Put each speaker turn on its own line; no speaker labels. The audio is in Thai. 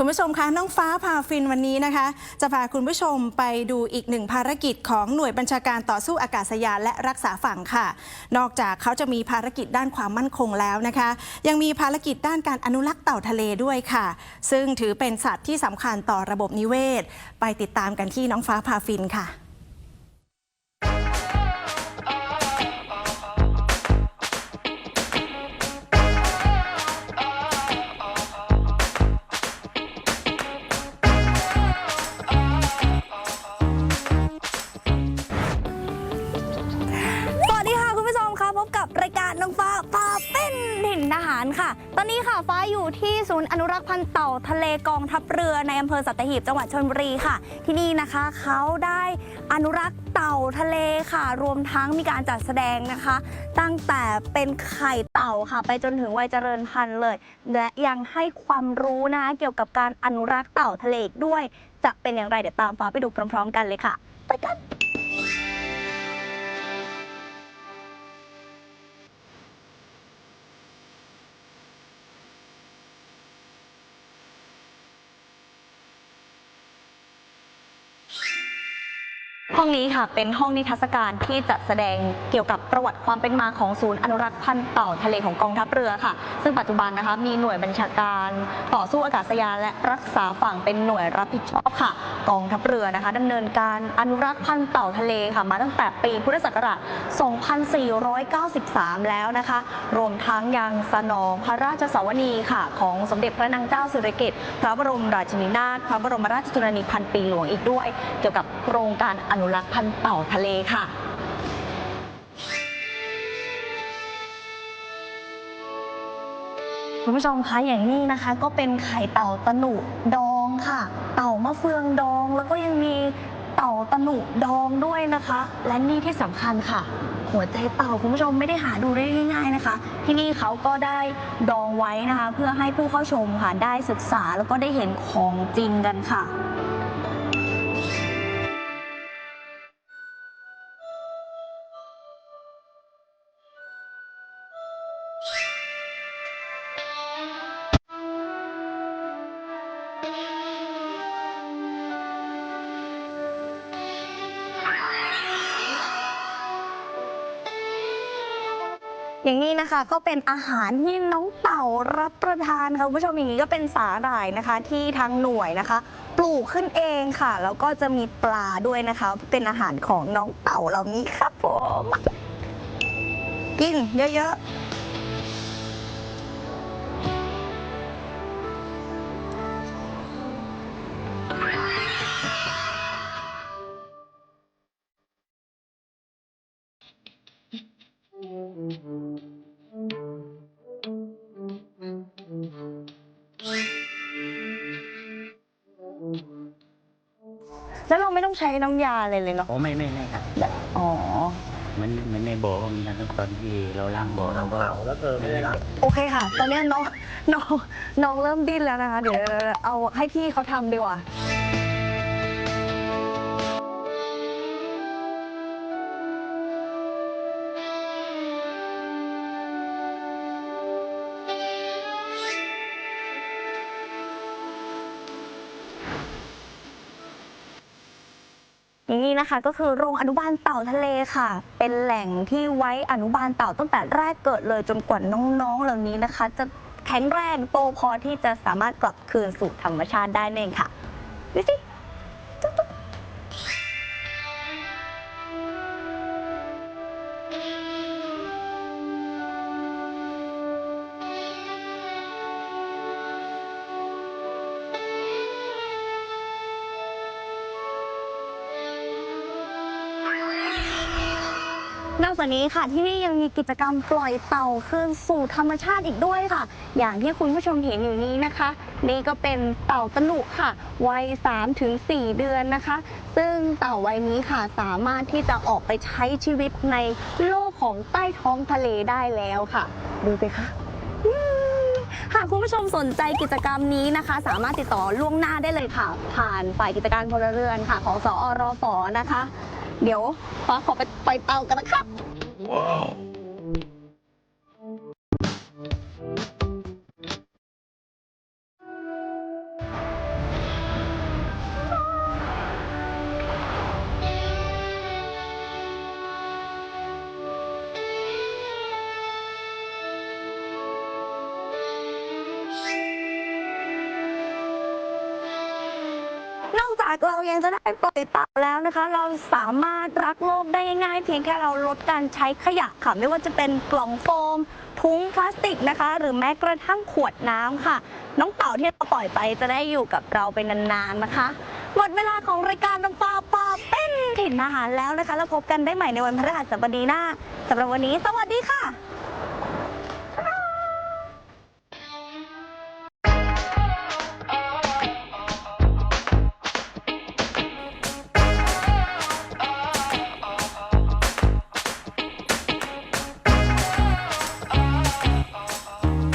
คุณผู้ชมคะน้องฟ้าพาฟินวันนี้นะคะ จะพาคุณผู้ชมไปดูอีกหนึ่งภารกิจของหน่วยบัญชาการต่อสู้อากาศยานและรักษาฝั่งค่ะ นอกจากเขาจะมีภารกิจด้านความมั่นคงแล้วนะคะ ยังมีภารกิจด้านการอนุรักษ์เต่าทะเลด้วยค่ะ ซึ่งถือเป็นสัตว์ที่สำคัญต่อระบบนิเวศ ไปติดตามกันที่น้องฟ้าพาฟินค่ะ
ที่ศูนย์อนุรักษ์พันธุ์เต่าทะเลกองทัพเรือในอำเภอสัตหีบจังหวัดชลบุรีค่ะ ที่นี่นะคะเขาได้อนุรักษ์เต่าทะเลค่ะ รวมทั้งมีการจัดแสดงนะคะ ตั้งแต่เป็นไข่เต่าค่ะ ไปจนถึงวัยเจริญพันธุ์เลย และยังให้ความรู้นะเกี่ยวกับการอนุรักษ์เต่าทะเลอีกด้วย จะเป็นอย่างไรเดี๋ยวตามฟ้าไปดูพร้อม ๆ กันเลยค่ะ ไปกัน ห้องนี้ค่ะเป็นห้องนิทรรศการที่จะแสดงเกี่ยวกับ ประวัติความเป็นมาของศูนย์อนุรักษ์พันธุ์เต่าทะเลของกองทัพเรือค่ะ ซึ่งปัจจุบันนะคะมีหน่วยบัญชาการต่อสู้อากาศยานและรักษาฝั่งเป็นหน่วยรับผิดชอบค่ะ กองทัพเรือนะคะดำเนินการอนุรักษ์พันธุ์เต่าทะเลค่ะมาตั้งแต่ปีพุทธศักราช 2493 แล้วนะคะ รวมทั้งยังสนองพระราชสวนีค่ะ ของสมเด็จพระนางเจ้าสิริกิติ์พระบรมราชินีนาถพระบรมราชชนนีพันปีหลวงอีกด้วย เกี่ยวกับโครงการอนุรักษ์พันธุ์เต่าทะเลค่ะ คุณผู้ชมคะอย่างนี้นะคะ ก็เป็นไข่เต่าตะหนุดองค่ะ เต่ามะเฟืองดอง แล้วก็ยังมีเต่าตะหนุดองด้วยนะคะ และนี่ที่สำคัญค่ะ หัวใจเต่าคุณผู้ชมไม่ได้หาดูได้ง่าย ๆนะคะ ที่นี่เขาก็ได้ดองไว้นะคะ เพื่อให้ผู้เข้าชมค่ะได้ศึกษาแล้วก็ได้เห็นของจริงกันค่ะ อย่างนี้นะคะก็เป็นอาหารที่น้องเต่ารับประทานค่ะคุณผู้ชมอย่างนี้ก็เป็นสาหร่ายนะคะ ที่ทางหน่วยนะคะ ปลูกขึ้นเองค่ะ แล้วก็จะมีปลาด้วยนะคะ เป็นอาหารของน้องเต่าเหล่านี้ครับผม กินเยอะๆ ใช้น้ำยาเลยเลยเนาะ
โอ้ไม่ไม่ไม่ครับ
อ๋อ
เหมันเหมันในบ่อก็มีนะครับตอนที่เราล้างบ่อเราก็เอาแล้วก็ไม่ได้ล้าง
โอเคค่ะ ตอนนี้น้องน้องน้องเริ่มดิ้นแล้วนะคะ เดี๋ยวเอาให้พี่เขาทำดีกว่า นี้นะคะก็คือโรงอนุบาลเต่าทะเลค่ะ เป็นแหล่งที่ไว้อนุบาลเต่าตั้งแต่แรกเกิดเลยจนกว่าน้องๆ เหล่านี้นะคะ จะแข็งแรงโตพอที่จะสามารถกลับคืนสู่ธรรมชาติได้นั่นเองค่ะดูสิ นอกจากนี้ค่ะที่นี่ยังมีกิจกรรมปล่อยเต่าคืนสู่ธรรมชาติอีกด้วยค่ะ อย่างที่คุณผู้ชมเห็นอยู่นี้นะคะ นี่ก็เป็นเต่าตะหนุค่ะ วัย3ถึง4เดือนนะคะ ซึ่งเต่าวัยนี้ค่ะสามารถที่จะออกไปใช้ชีวิตในโลกของใต้ท้องทะเลได้แล้วค่ะ ดูไปค่ะหากคุณผู้ชมสนใจกิจกรรมนี้นะคะ สามารถติดต่อล่วงหน้าได้เลยค่ะ ผ่านฝ่ายกิจการพลเรือนค่ะ ของสอรฟนะคะ เดี๋ยวป๊าขอไปปล่อยเต่ากันนะครับน กเรายังจะได้ปล่อยเต่าแล้วนะคะ เราสามารถรักโลกได้ง่ายๆเพียงแค่เราลดการใช้ขยะค่ะ ไม่ว่าจะเป็นกล่องโฟม ถุงพลาสติกนะคะ หรือแม้กระทั่งขวดน้ำค่ะ น้องเต่าที่เราปล่อยไปจะได้อยู่กับเราไปนานๆนะคะ หมดเวลาของรายการน้ำปลาปลาเป็นถิ่นอาหารแล้วนะคะ แล้วพบกันได้ใหม่ในวันพฤหัสบดีหน้าสำหรับวันนี้ สวัสดีค่ะ